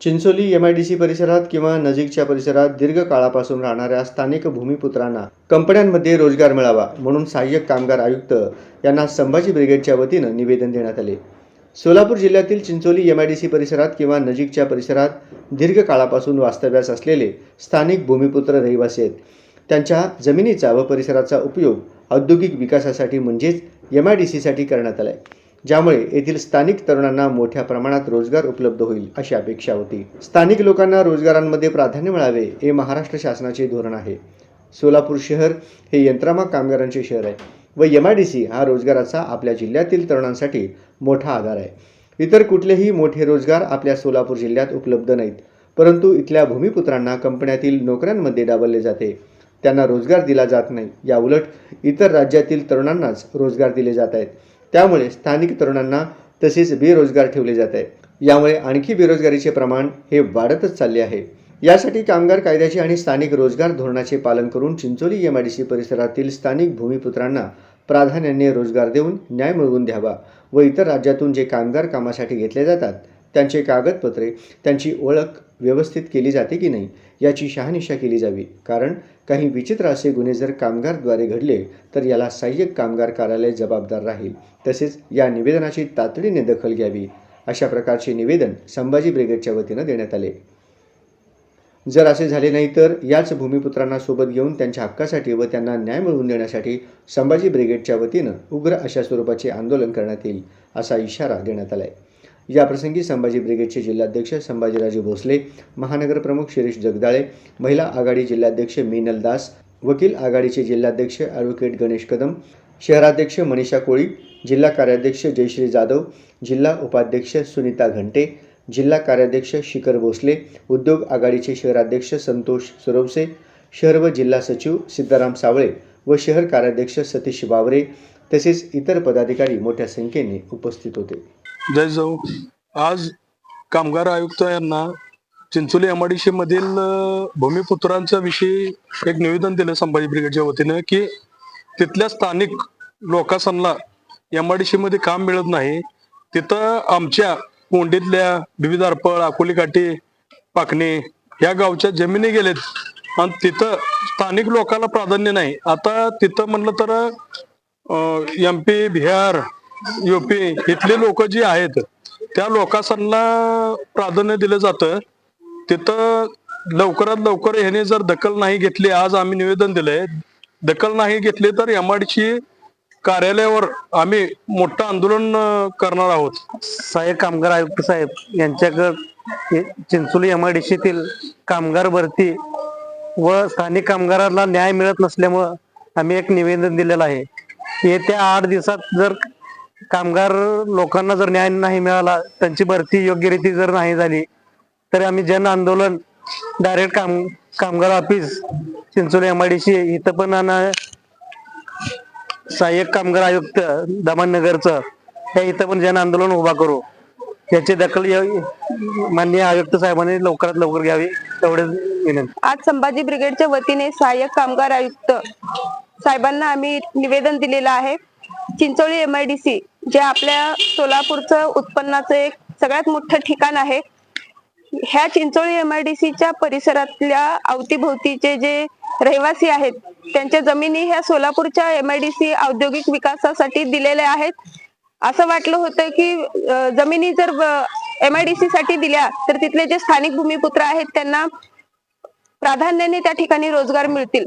Chincholi M I D C परिसरात किंवा नजीकच्या परिसरात दीर्घ काळापासून राहणाऱ्या स्थानिक भूमिपुत्रांना कंपन्यांमध्ये रोजगार मिळावा म्हणून सहाय्यक कामगार आयुक्त यांना संभाजी ब्रिगेडच्या वतीनं निवेदन देण्यात आले. सोलापूर जिल्ह्यातील Chincholi M I D C परिसरात किंवा नजीकच्या परिसरात दीर्घ काळापासून वास्तव्यास असलेले स्थानिक भूमिपुत्र रहिवासी आहेत. त्यांच्या जमिनीचा व परिसराचा उपयोग औद्योगिक विकासासाठी म्हणजेच एम आय डी सीसाठी करण्यात आला आहे ज्यामुळे येथील स्थानिक तरुणांना मोठ्या प्रमाणात रोजगार उपलब्ध होईल अशी अपेक्षा होती. स्थानिक लोकांना रोजगारांमध्ये प्राधान्य मिळावे हे महाराष्ट्र शासनाचे धोरण आहे. सोलापूर शहर हे यंत्रमाग कामगारांचे शहर आहे व एम आय डी सी हा रोजगाराचा आपल्या जिल्ह्यातील तरुणांसाठी मोठा आधार आहे. इतर कुठलेही मोठे रोजगार आपल्या सोलापूर जिल्ह्यात उपलब्ध नाहीत परंतु इथल्या भूमिपुत्रांना कंपन्यातील नोकऱ्यांमध्ये डावलले जाते. त्यांना रोजगार दिला जात नाही. याउलट इतर राज्यातील तरुणांनाच रोजगार दिले जात आहेत. त्यामुळे स्थानिक तरुणांना तसेच बेरोजगार ठेवले जात आहे. यामुळे आणखी बेरोजगारीचे प्रमाण हे वाढतच चालले आहे. यासाठी कामगार कायद्याचे आणि स्थानिक रोजगार धोरणाचे पालन करून Chincholi M I D C परिसरातील स्थानिक भूमिपुत्रांना प्राधान्याने रोजगार देऊन न्याय मिळवून द्यावा व इतर राज्यातून जे कामगार कामासाठी घेतले जातात त्यांचे कागदपत्रे त्यांची ओळख व्यवस्थित केली जाते की नाही याची शहानिशा केली जावी. कारण काही विचित्र असे गुन्हे जर कामगारद्वारे घडले तर याला सहाय्यक कामगार कार्यालय जबाबदार राहील. तसेच या निवेदनाची तातडीने दखल घ्यावी अशा प्रकारचे निवेदन संभाजी ब्रिगेडच्या वतीनं देण्यात आले. जर असे झाले नाही तर याच भूमिपुत्रांना सोबत घेऊन त्यांच्या हक्कासाठी व त्यांना न्याय मिळवून देण्यासाठी संभाजी ब्रिगेडच्या वतीनं उग्र अशा स्वरूपाचे आंदोलन करण्यात येईल असा इशारा देण्यात आला आहे याप्रसंगी संभाजी ब्रिगेडचे जिल्हाध्यक्ष संभाजीराजे भोसले महानगर प्रमुख शिरीष जगदाळे महिला आघाडी जिल्हाध्यक्ष मीनल दास वकील आघाडीचे जिल्हाध्यक्ष ॲडव्होकेट गणेश कदम शहराध्यक्ष मनीषा कोळी जिल्हा कार्याध्यक्ष जयश्री जाधव जिल्हा उपाध्यक्ष सुनीता घंटे जिल्हा कार्याध्यक्ष शिखर भोसले उद्योग आघाडीचे शहराध्यक्ष संतोष सुरवसे शहर व जिल्हा सचिव सिद्धाराम सावळे व शहर कार्याध्यक्ष सतीश बावरे तसेच इतर पदाधिकारी मोठ्या संख्येने उपस्थित होते. जय जाऊ आज कामगार आयुक्त यांना चिंचोली एमआयडीसी मधील भूमिपुत्रांच्या विषयी एक निवेदन दिलं संभाजी ब्रिगेडच्या वतीनं की तिथल्या स्थानिक लोकांना एमआडीसी मध्ये काम मिळत नाही. तिथं आमच्या कोंडीतल्या विविध अर्पळ अकोली काठी पाकणे या गावच्या जमिनी गेलेत. आणि तिथं स्थानिक लोकांना प्राधान्य नाही. आता तिथं म्हणलं तर एम पी बिहार युपी इथले लोक जी आहेत त्या लोकांना प्राधान्य दिलं जातं. तिथं लवकरात लवकर ह्याने जर दखल नाही घेतली आज आम्ही निवेदन दिलंय दखल नाही घेतली तर एमआयडीसी कार्यालयावर आम्ही मोठं आंदोलन करणार आहोत. सहाय्यक कामगार आयुक्त साहेब यांच्याकडे चिंचोली एम आय डी सीतील कामगार भरती व स्थानिक कामगारांना न्याय मिळत नसल्यामुळं आम्ही एक निवेदन दिलेलं आहे. येत्या आठ दिवसात जर कामगार लोकांना जर न्याय नाही मिळाला त्यांची भरती योग्य रीती जर नाही झाली तर आम्ही जन आंदोलन डायरेक्ट काम कामगार ऑफिस चिंचोली एमआयडीसी इथं पण आणि सहाय्यक कामगार आयुक्त दमननगरचं हे इथं पण जन आंदोलन उभा करू. याची दखल माननीय आयुक्त साहेबांनी लवकरात लवकर घ्यावी तेवढेच विनंती. आज संभाजी ब्रिगेडच्या वतीने सहाय्यक कामगार आयुक्त साहेबांना आम्ही निवेदन दिलेलं आहे. Chincholi M I D C जे आपल्या सोलापूरचं उत्पन्नाचं एक सगळ्यात मोठं ठिकाण आहे. ह्या चिंचोळी एम आय डी सीच्या परिसरातल्या अवतीभोवतीचे जे रहिवासी आहेत त्यांच्या जमिनी ह्या सोलापूरच्या एम आय डी सी औद्योगिक विकासासाठी दिलेल्या आहेत. असं वाटलं होतं की जमिनी जर एम आय डी सी साठी दिल्या तर तिथले जे स्थानिक भूमिपुत्र आहेत त्यांना प्राधान्याने त्या ठिकाणी रोजगार मिळतील.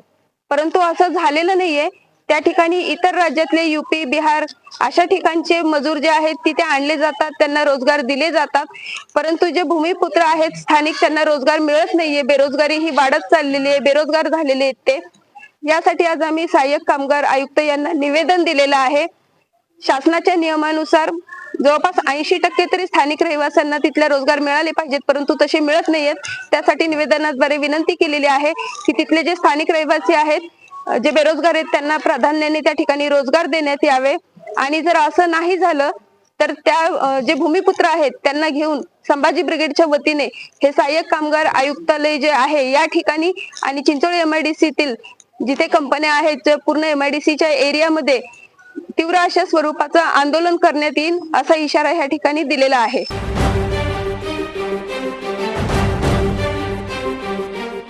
परंतु असं झालेलं नाहीये. त्या ठिकाणी इतर राज्यातले युपी बिहार अशा ठिकाणचे मजूर जे आहेत तिथे आणले जातात त्यांना रोजगार दिले जातात. परंतु जे भूमिपुत्र आहेत स्थानिक त्यांना रोजगार मिळत नाहीये बेरोजगारी ही वाढत चाललेली आहे बेरोजगार झालेले आहेत ते. यासाठी आज आम्ही सहाय्यक कामगार आयुक्त यांना निवेदन दिलेलं आहे. शासनाच्या नियमानुसार जवळपास ऐंशी टक्के तरी स्थानिक रहिवाशांना तिथल्या रोजगार मिळाले पाहिजेत परंतु तसे मिळत नाहीयेत. त्यासाठी निवेदनाद्वारे विनंती केलेली आहे की तिथले जे स्थानिक रहिवासी आहेत जे बेरोजगार आहेत त्यांना प्राधान्याने त्या ठिकाणी रोजगार देण्यात यावे. आणि जर असं नाही झालं तर त्या जे भूमिपुत्र आहेत त्यांना घेऊन संभाजी ब्रिगेडच्या वतीने हे सहाय्यक कामगार आयुक्तालय जे आहे या ठिकाणी आणि चिंचोळी एमआयडीसीतील जिथे कंपन्या आहेत पूर्ण एमआयडीसीच्या एरियामध्ये तीव्र अशा स्वरूपाचं आंदोलन करण्यात येईल असा इशारा या ठिकाणी दिलेला आहे.